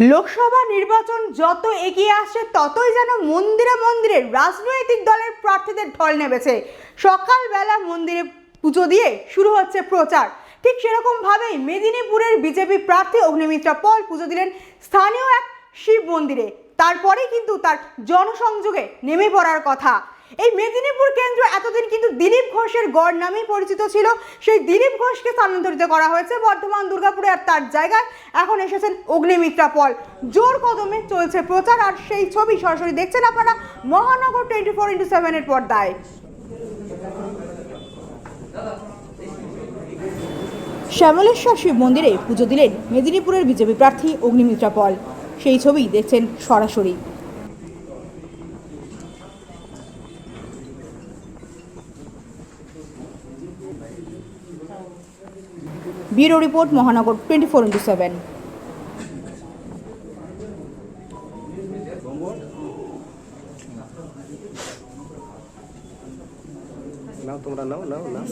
লোকসভা নির্বাচন যত এগিয়ে আসছে ততই যেন মন্দিরে মন্দিরে রাজনৈতিক দলের প্রার্থীদের ঢল নেমেছে। সকালবেলা মন্দিরে পুজো দিয়ে শুরু হচ্ছে প্রচার। ঠিক সেরকমভাবেই মেদিনীপুরের বিজেপি প্রার্থী অগ্নিমিত্রা পল পুজো দিলেন স্থানীয় এক শিব মন্দিরে। তারপরেই কিন্তু তার জনসংযোগে নেমে পড়ার কথা। এই মেদিনীপুর কেন্দ্র এতদিন কিন্তু দিলীপ ঘোষের গড় নামেই পরিচিত ছিল। সেই দিলীপ ঘোষকে স্থানান্তরিত করা হয়েছে বর্ধমান, দুর্গাপুরে আর তার জায়গায়। এখন এসেছেন অগ্নিমিত্রা পল। জোর কদমে চলছে প্রচার আর সেই ছবি সরাসরি দেখছেন আপনারা মহানগর টোয়েন্টি ফোর ইন্টু সেভেনের পর্দায়। শ্যামলেশ্বর শিব মন্দিরে পুজো দিলেন মেদিনীপুরের বিজেপি প্রার্থী অগ্নিমিত্রা পল। সেই ছবি দেখছেন সরাসরি। Bureau report Mahanagar twenty four into seven নাও তোমরা নাও নাও নাও